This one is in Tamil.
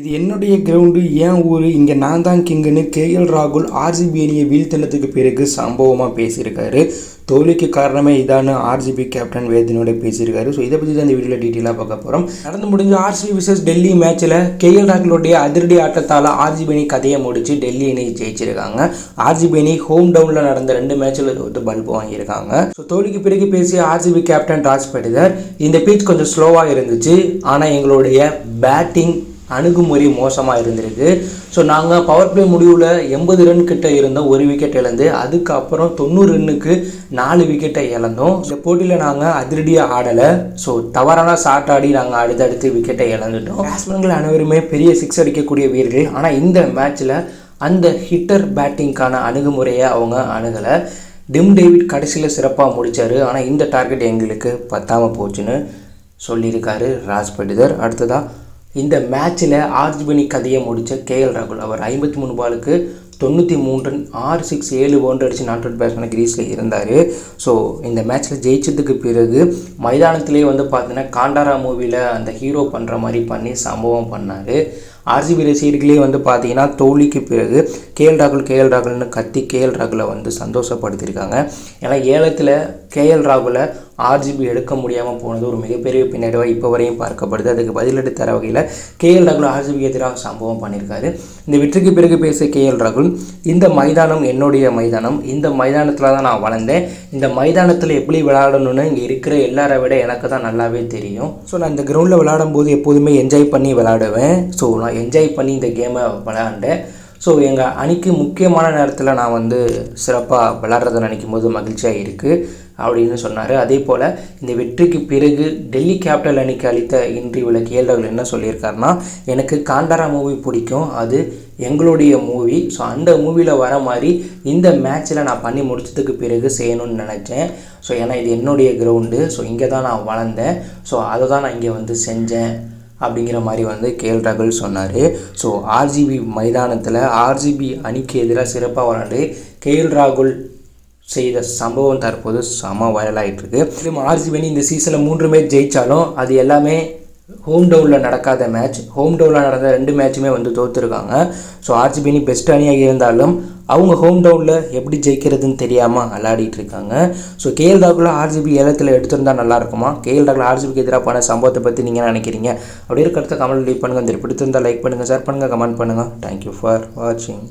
இது என்னுடைய கிரவுண்டு ஏன் ஊர். இங்கே நான் தான் கிங்குன்னு கேஎல் ராகுல் ஆர்ஜிபி அணியை வீழ்த்தினதுக்கு பிறகு சம்பவமாக பேசியிருக்காரு. தோல்விக்கு காரணமே இதான்னு ஆர்ஜிபி கேப்டன் வேதனோட பேசியிருக்காரு. ஸோ இதை பற்றி தான் இந்த வீடியோவில் டீட்டெயிலாக பார்க்க போகிறோம் நடந்து முடிஞ்ச ஆர்சிபி விசஸ் டெல்லி மேட்ச்சில் கேஎல் ராகுலோடைய அதிரடி ஆட்டத்தால் ஆர்ஜிபி அணி கதையை முடித்து டெல்லி அணி ஜெயிச்சிருக்காங்க. ஆர்ஜிபி அணி ஹோம் டவுனில் நடந்த ரெண்டு மேட்ச்சில் வந்து பல்பு வாங்கியிருக்காங்க. ஸோ தோல்விக்கு பிறகு பேசிய ஆர்ஜிபி கேப்டன் ராஜ் பட்டிதர் இந்த பீச் கொஞ்சம் ஸ்லோவாக இருந்துச்சு. ஆனால் எங்களுடைய பேட்டிங் அணுகுமுறை மோசமாக இருந்திருக்கு. ஸோ நாங்கள் பவர் பிளே முடிவில் எண்பது ரன் கிட்ட இருந்தோம். ஒரு விக்கெட் இழந்து அதுக்கப்புறம் தொண்ணூறு ரன்னுக்கு நாலு விக்கெட்டை இழந்தோம். இந்த போட்டியில் நாங்கள் அதிரடியாக ஆடலை. ஸோ தவறான ஷாட் ஆடி நாங்கள் அடுத்தடுத்து விக்கெட்டை இழந்துட்டோம். பேட்ஸ்மேன்கள் அனைவருமே பெரிய சிக்ஸ் அடிக்கக்கூடிய வீரர்கள். ஆனால் இந்த மேட்ச்சில் அந்த ஹிட்டர் பேட்டிங்க்கான அணுகுமுறையை அவங்க அணுகலை. டிம் டேவிட் கடைசியில் சிறப்பாக முடித்தார் ஆனால் இந்த டார்கெட் எங்களுக்கு பத்தாமல் போச்சுன்னு சொல்லியிருக்காரு ராஜ் பண்டிதர் அடுத்ததாக இந்த மேட்ச்சில் ஆர்ஜிபனி கதையை முடித்த கேஎல் ராகுல். அவர் ஐம்பத்தி மூணு பாலுக்கு தொண்ணூற்றி மூன்று ஆறு சிக்ஸ் ஏழு ஒன்று அடித்து நாட் அவுட் பேட்ஸ்மேன் கிரீஸில் இருந்தார். ஸோ இந்த மேட்ச்சில் ஜெயிச்சதுக்கு பிறகு மைதானத்திலே வந்து பார்த்தீங்கன்னா காண்டாரா மூவியில் அந்த ஹீரோ பண்ணுற மாதிரி பண்ணி சம்பவம் பண்ணார். ஆர்சிபி ரசிகர்களே வந்து பார்த்தீங்கன்னா தோல்விக்கு பிறகு கேஎல் ராகுல் கேஎல் ராகுல்னு கத்தி கேஎல் ராகுலை வந்து சந்தோஷப்படுத்தியிருக்காங்க. ஏன்னா ஏலத்தில் கேஎல் ராகுலை ஆர்ஜிபி எடுக்க முடியாமல் போனது ஒரு மிகப்பெரிய பின்னடைவாக இப்போ வரையும் பார்க்கப்படுது. அதுக்கு பதிலடி தர வகையில் கேஎல் ராகுல் ஆர்ஜிபி எதிராக சம்பவம் பண்ணியிருக்காரு இந்த வெற்றிக்கு பிறகு பேசிய கேஎல் ராகுல் இந்த மைதானம் என்னுடைய மைதானம். இந்த மைதானத்தில் தான் நான் வளர்ந்தேன். இந்த மைதானத்தில் எப்படி விளையாடணும்னு இங்கே இருக்கிற எல்லாரை விட எனக்கு தான் நல்லாவே தெரியும். ஸோ நான் இந்த கிரவுண்டில் விளையாடும் போது எப்போதுமே என்ஜாய் பண்ணி விளையாடுவேன். ஸோ நான் என்ஜாய் பண்ணி இந்த கேமை விளையாண்டேன். ஸோ எங்கள் அணிக்கு முக்கியமான நேரத்தில் நான் வந்து சிறப்பாக விளாட்றதை நினைக்கும் போது மகிழ்ச்சியாக இருக்குது அப்படின்னு சொன்னார். அதே போல் இந்த வெற்றிக்கு பிறகு டெல்லி கேபிட்டல் அணிக்கு அளித்த இன்டர்வியூவில் கேள்வர்கள் என்ன சொல்லியிருக்காருன்னா எனக்கு காண்டாரா மூவி பிடிக்கும் அது எங்களுடைய மூவி. ஸோ அந்த மூவியில் வர மாதிரி இந்த மேட்ச்சில் நான் பண்ணி முடிச்சதுக்கு பிறகு செய்யணும்னு நினச்சேன். ஸோ ஏன்னா இது என்னுடைய கிரவுண்டு ஸோ இங்கே தான் நான் வளர்ந்தேன். ஸோ அதை தான் நான் இங்கே வந்து செஞ்சேன். அப்படிங்கிற மாதிரி வந்து கேஎல் ராகுல் சொன்னார். ஸோ ஆர்ஜிபி மைதானத்தில் ஆர்ஜிபி அணிக்கு எதிராக சிறப்பாக விளாண்டு கேஎல் ராகுல் செய்த சம்பவம் தற்போது செம வைரலாகிட்டு இருக்கு. மேலும் ஆர்ஜிபி அணி இந்த சீசனில் மூன்று மேட்ச் ஜெயித்தாலும் அது எல்லாமே ஹோம் டவுனில் நடக்காத மேட்ச் ஹோம் டவுனில் நடந்த ரெண்டு மேட்சுமே வந்து தோற்றுருக்காங்க ஸோ ஆர்ஜிபினி பெஸ்ட் அணியாக இருந்தாலும் அவங்க ஹோம் டவுனில் எப்படி ஜெயிக்கிறதுன்னு தெரியாமல் விளையாடிட்டு இருக்காங்க. ஸோ கேஎல் ராகுல ஆர்ஜிபி ஏலத்தில் எடுத்திருந்தால் நல்லா இருக்குமா? கேஎல் ராகுல ஆர்ஜிபிக்கு எதிராக போன சம்பவத்தை பற்றி நீங்கள் நினைக்கிறீங்க? அப்படி இருக்கிறத கமெண்ட் லீவ் பண்ணுங்கள் இந்த பிடித்திருந்தால் லைக் பண்ணுங்கள் ஷேர் பண்ணுங்கள் கமெண்ட் பண்ணுங்கள் தேங்க்யூ ஃபார் வாட்சிங்